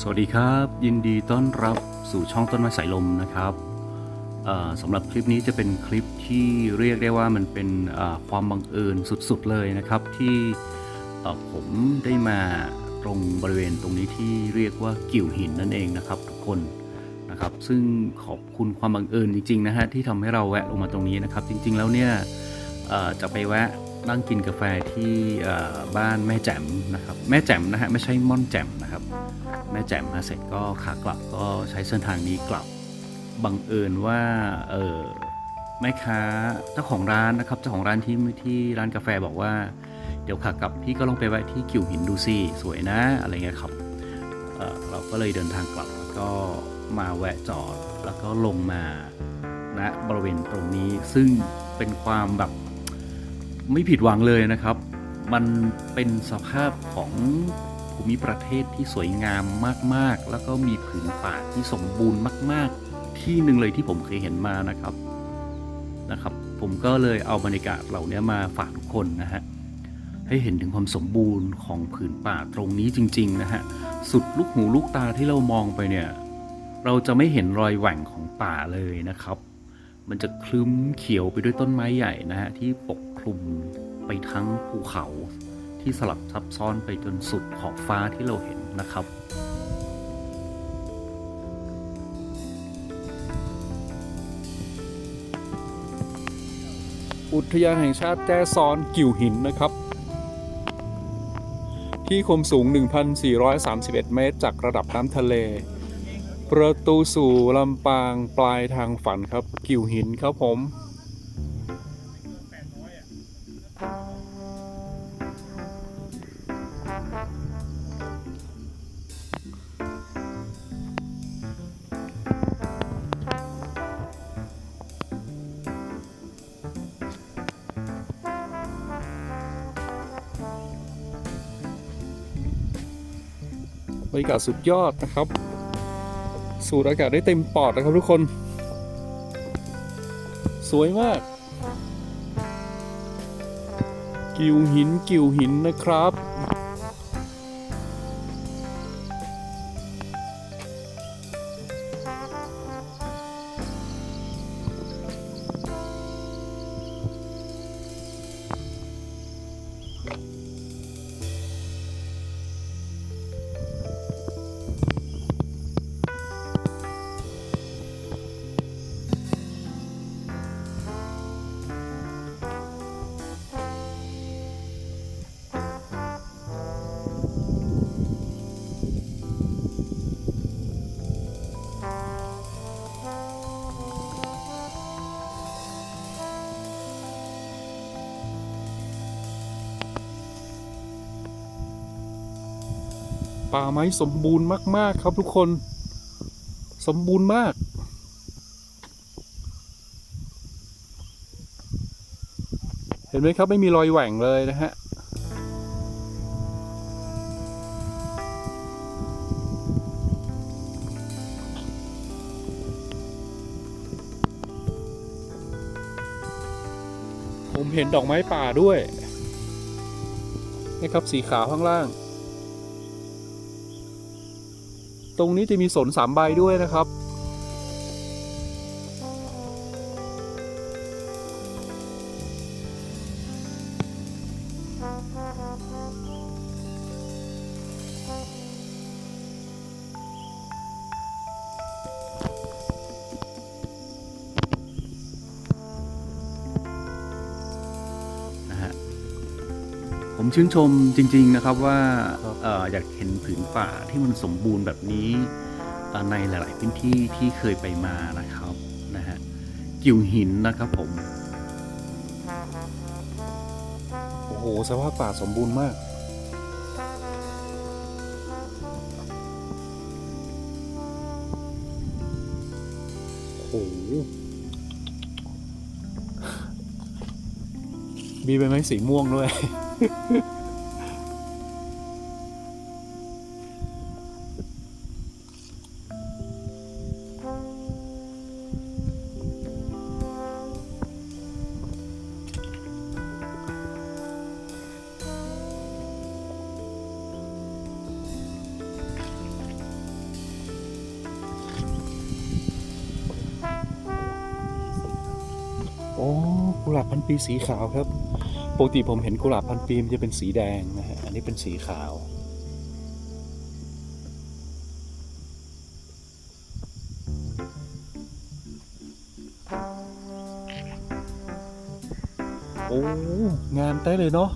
สวัสดีครับ ยินดีต้อนรับสู่ช่องต้นไม้สายลมนะครับสำหรับคลิปนี้จะเป็นคลิปที่เรียกได้ว่ามันเป็นความบังเอิญสุดๆเลยนะครับ ที่ผมได้มาตรงบริเวณตรงนี้ที่เรียกว่ากิ่วหินนั่นเองนะครับ ทุกคนนะครับ ซึ่งขอบคุณความบังเอิญจริงๆนะฮะที่ทำให้เราแวะลงมาตรงนี้นะครับ จริง ๆ แล้วเนี่ยจะไปแวะ นั่งกินกาแฟที่บ้านแม่แจ่มนะครับแม่แจ่มนะฮะไม่ใช่ม่อนแจ่มนะครับ แม่แจ่มมาเสร็จก็ขากลับก็ใช้เส้นทางนี้กลับบังเอิญว่าเออแม่ค้าเจ้าของร้านนะครับเจ้าของร้านที่ที่ร้านกาแฟบอกว่า เดี๋ยวขากลับพี่ก็ลองไปแวะที่กิ่วหินดูสิสวยนะอะไรเงี้ยครับเเราก็เลยเดินทางกลับแล้วก็มาแวะจอดแล้วก็ลงมาณบริเวณตรงนี้ซึ่งเป็นความแบบ ไม่ผิดหวังเลยนะครับ มันเป็นสภาพของภูมิประเทศที่สวยงามมากๆ แล้วก็มีผืนป่าที่สมบูรณ์มาก ๆ ที่หนึ่งเลยที่ผมเคยเห็นมานะครับนะครับ ผมก็เลยเอาบรรยากาศเหล่านี้มาฝากทุกคนนะฮะให้เห็นถึงความสมบูรณ์ของผืนป่าตรงนี้จริง ๆ นะฮะ สุดลูกหูลูกตาที่เรามองไปเนี่ย เราจะไม่เห็นรอยแหว่งของป่าเลยนะครับ มันจะคลึ้มเขียวไปด้วยต้นไม้ใหญ่นะฮะที่ปกคลุมไปทั้งภูเขาที่สลับซับซ้อนไปจนสุดขอบฟ้าที่เราเห็นนะครับอุทยานแห่งชาติแจ้ซ้อนกิ่วหินนะครับ ที่คมสูง 1,431 เมตร จากระดับน้ำทะเล ประตูสู่ลำปางปลายทางฝันครับกิ่วหินครับผม บรรยากาศสุดยอดนะครับ สูดอากาศได้เต็มปอดนะครับทุกคน สวยมาก กิวหินกิวหินนะครับ ป่าไม้สมบูรณ์มาก ๆ ครับทุกคน สมบูรณ์มาก เห็นไหมครับไม่มีรอยแหว่งเลยนะฮะผมเห็นดอกไม้ป่าด้วย นะครับสีขาวข้างล่าง ตรงนี้จะมีสนสามใบด้วยนะครับ ผมชื่นชมจริง ๆนะครับว่าครับเอออยากเห็นผืนป่าที่มันสมบูรณ์แบบนี้เอ่อในหลาย ๆ พื้นที่ที่เคยไปมานะครับนะฮะกิ่วหินนะครับผม โอ้โหสภาพป่าสมบูรณ์มากโอ้โหมีใบไม้สีม่วงด้วยอ้ โอ้กุหลาบพันปีสีขาวครับ ปกติผมเห็นกุหลาบพันปีมันจะเป็นสีแดงนะฮะ อันนี้เป็นสีขาว โอ้ งามได้เลยเนาะ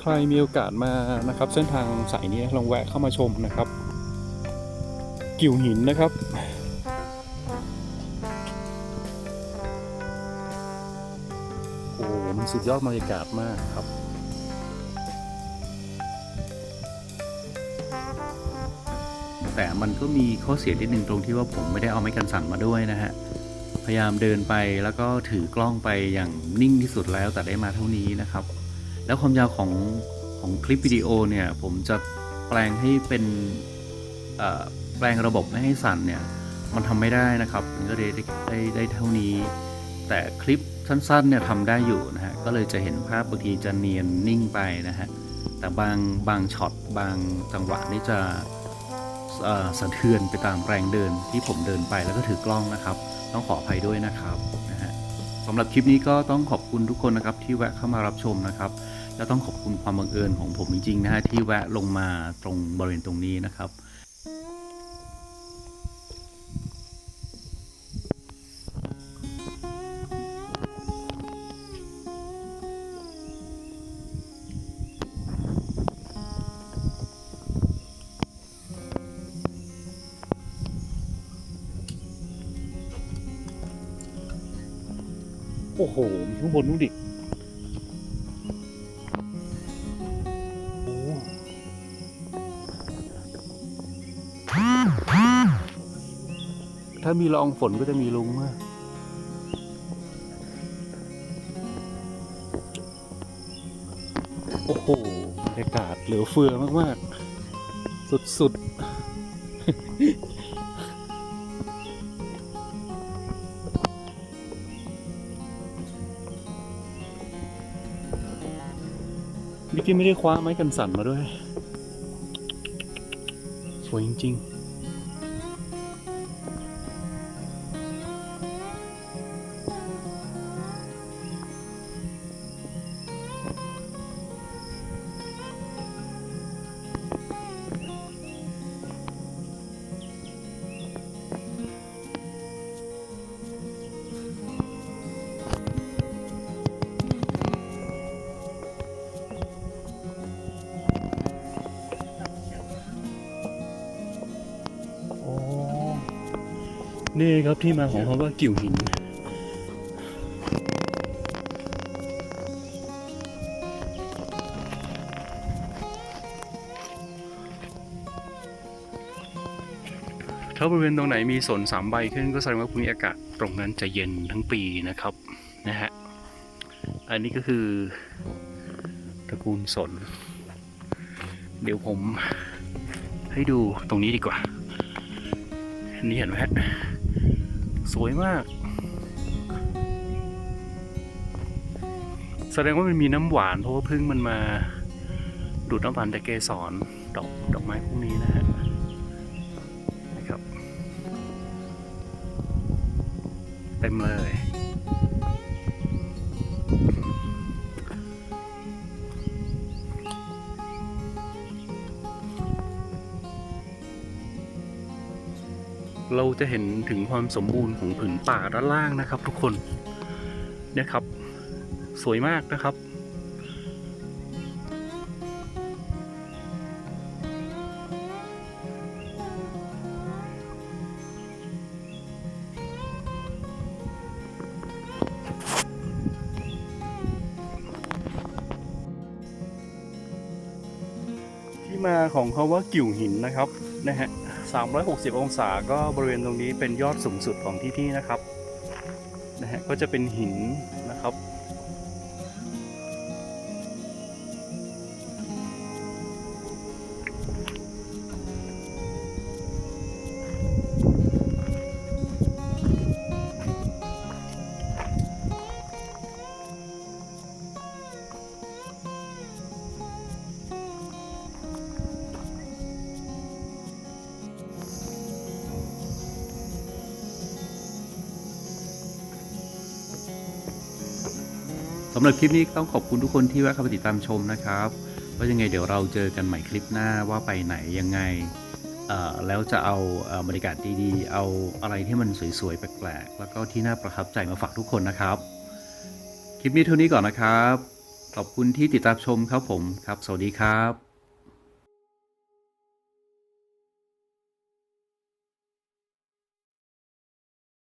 ใครมีโอกาสมานะครับ เส้นทางสายนี้ลองแวะเข้ามาชมนะครับ กิ่วหินนะครับ โอ้มันสุดยอดบรรยากาศมากครับแต่มันก็มีข้อเสียนิดนึงตรงที่ว่าผมไม่ได้เอาไม้กันสั่นมาด้วยนะฮะ พยายามเดินไปแล้วก็ถือกล้องไปอย่างนิ่งที่สุดแล้วแต่ได้มาเท่านี้นะครับ แล้วความยาวของของคลิปวิดีโอเนี่ยผมจะแปลงให้เป็นแปลงระบบไม่ให้สั่นเนี่ยมันทำไม่ได้นะครับมันก็ได้ได้ได้ได้เท่านี้ แต่คลิปสั้นๆเนี่ยทำได้อยู่นะฮะก็เลยจะเห็นภาพบางทีจะเนียนนิ่งไปนะฮะแต่บางบางช็อตบางจังหวะนี่จะสะเทือนไปตามแรงเดินที่ผมเดินไปแล้วก็ถือกล้องนะครับ ต้องขออภัยด้วยนะครับนะฮะสำหรับคลิปนี้ก็ต้องขอบคุณทุกคนนะครับที่แวะเข้ามารับชมนะครับ แล้วต้องขอบคุณความบังเอิญของผมจริงๆนะฮะที่แวะลงมาตรงบริเวณตรงนี้นะครับโอ้โหมีข้างบนนู้นดิ ถ้ามีลองฝนก็จะมีลุงมากโอ้โหบรรยากาศเหลือเฟือมาก ๆ สุดๆมิกกี้ไม่ได้คว้าไม้กันสั่นมาด้วย สวยจริง ๆ นี่ครับที่มาของคำว่ากิ่วหิน ถ้าบริเวณตรงไหนมีสนสามใบขึ้นก็แสดงว่าภูมิอากาศตรงนั้นจะเย็นทั้งปีนะครับนะฮะ อันนี้ก็คือตระกูลสน เดี๋ยวผมให้ดูตรงนี้ดีกว่า นนี้เห็นไหมฮะ สวยมาก แสดงว่ามันมีน้ำหวานเพราะว่าพึ่งมันมา ดูดน้ำหวานจากเกสรดอกดอกไม้พวกนี้นะฮะนะครับ เต็มเลย เราจะเห็นถึงความสมบูรณ์ของผืนป่าด้านล่างนะครับ ทุกคนเนี่ยครับ สวยมากนะครับ ที่มาของเขาว่ากิ่วหินนะครับนะฮะ 360 องศาก็บริเวณตรงนี้เป็นยอดสูงสุดของที่นี่นะครับนะฮะก็จะเป็นหินนะครับำหรับคลิปนี้ต้องขอบคุณทุกคนที่แวะเข้ามาติดตามชมนะครับว่ายังไงเดี๋ยวเราเจอกันใหม่คลิปหน้าว่าไปไหนยังไงแล้วจะเอาบรรยากาศดีๆ เอาอะไรที่มันสวยๆ แปลกๆ แล้วก็ที่น่าประทับใจมาฝากทุกคนนะครับ คลิปนี้เท่านี้ก่อนนะครับ ขอบคุณที่ติดตามชมครับผมครับ สวัสดีครับ